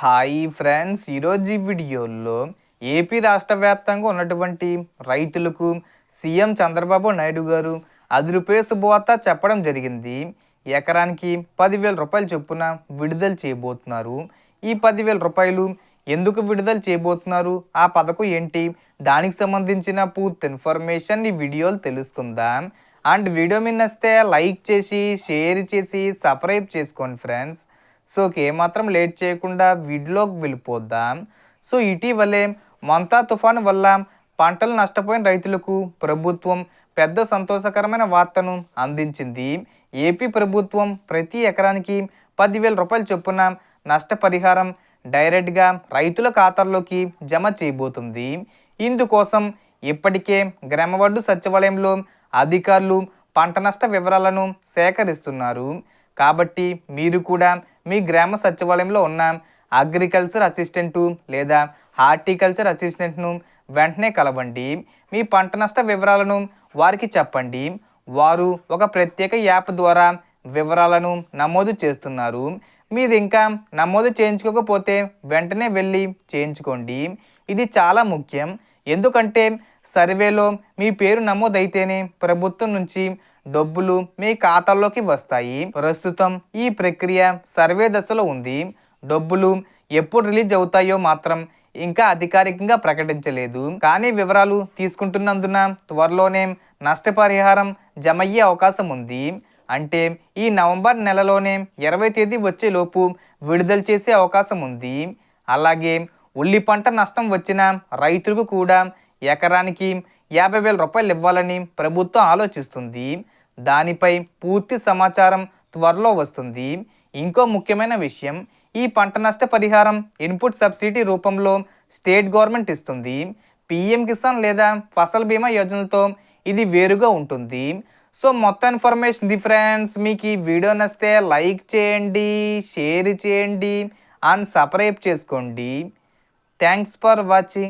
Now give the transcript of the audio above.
Hi friends. ఈరోజు ఈ వీడియోలో ఏపీ రాష్ట్ర వ్యాప్తంగా ఉన్నటువంటి రైతులకు సీఎం చంద్రబాబు నాయుడు గారు అది రూపాయ శుభవార్త చెప్పడం జరిగింది. ఎకరానికి పదివేల రూపాయలు చొప్పున విడుదల చేయబోతున్నారు. ఈ పదివేల రూపాయలు ఎందుకు విడుదల చేయబోతున్నారు? ఆ పథకం ఏంటి? దానికి సంబంధించిన పూర్తి ఇన్ఫర్మేషన్ ఈ వీడియోలు తెలుసుకుందాం. అండ్ వీడియో మీద నచ్చితే లైక్ చేసి షేర్ చేసి సబ్స్క్రైబ్ చేసుకోండి ఫ్రెండ్స్. సో ఏమాత్రం లేట్ చేయకుండా వీడిలోకి వెళ్ళిపోద్దాం. సో ఇటీవలే మంతా తుఫాను వల్ల పంటలు నష్టపోయిన రైతులకు ప్రభుత్వం పెద్ద సంతోషకరమైన వార్తను అందించింది. ఏపీ ప్రభుత్వం ప్రతి ఎకరానికి పదివేల రూపాయలు చొప్పున నష్టపరిహారం డైరెక్ట్గా రైతుల ఖాతాల్లోకి జమ చేయబోతుంది. ఇందుకోసం ఇప్పటికే గ్రామవడ్డు సచివాలయంలో అధికారులు పంట నష్ట వివరాలను సేకరిస్తున్నారు. కాబట్టి మీరు కూడా మీ గ్రామ సచివాలయంలో ఉన్న అగ్రికల్చర్ అసిస్టెంటు లేదా హార్టికల్చర్ అసిస్టెంట్ను వెంటనే కలవండి. మీ పంట నష్ట వివరాలను వారికి చెప్పండి. వారు ఒక ప్రత్యేక యాప్ ద్వారా వివరాలను నమోదు చేస్తున్నారు. మీది ఇంకా నమోదు చేయించుకోకపోతే వెంటనే వెళ్ళి చేయించుకోండి. ఇది చాలా ముఖ్యం. ఎందుకంటే సర్వేలో మీ పేరు నమోదైతేనే ప్రభుత్వం నుంచి డబ్బులు మీ ఖాతాల్లోకి వస్తాయి. ప్రస్తుతం ఈ ప్రక్రియ సర్వే దశలో ఉంది. డబ్బులు ఎప్పుడు రిలీజ్ అవుతాయో మాత్రం ఇంకా అధికారికంగా ప్రకటించలేదు. కానీ వివరాలు తీసుకుంటున్నందున త్వరలోనే నష్టపరిహారం జమయ్యే అవకాశం ఉంది. అంటే ఈ నవంబర్ నెలలోనే ఇరవై తేదీ వచ్చేలోపు విడుదల చేసే అవకాశం ఉంది. అలాగే ఉల్లి పంట నష్టం వచ్చిన రైతులకు కూడా ఎకరానికి యాభై వేల రూపాయలు ఇవ్వాలని ప్రభుత్వం ఆలోచిస్తుంది. దానిపై పూర్తి సమాచారం త్వరలో వస్తుంది. ఇంకో ముఖ్యమైన విషయం ఈ పంట నష్ట పరిహారం ఇన్పుట్ సబ్సిడీ రూపంలో స్టేట్ గవర్నమెంట్ ఇస్తుంది. పిఎం కిసాన్ లేదా ఫసల్ బీమా యోజనలతో ఇది వేరుగా ఉంటుంది. సో మొత్తం ఇన్ఫర్మేషన్ డిఫరెన్స్ మీకు ఈ వీడియో నచ్చితే లైక్ చేయండి షేర్ చేయండి అండ్ సబ్స్క్రైబ్ చేసుకోండి. Thanks for watching.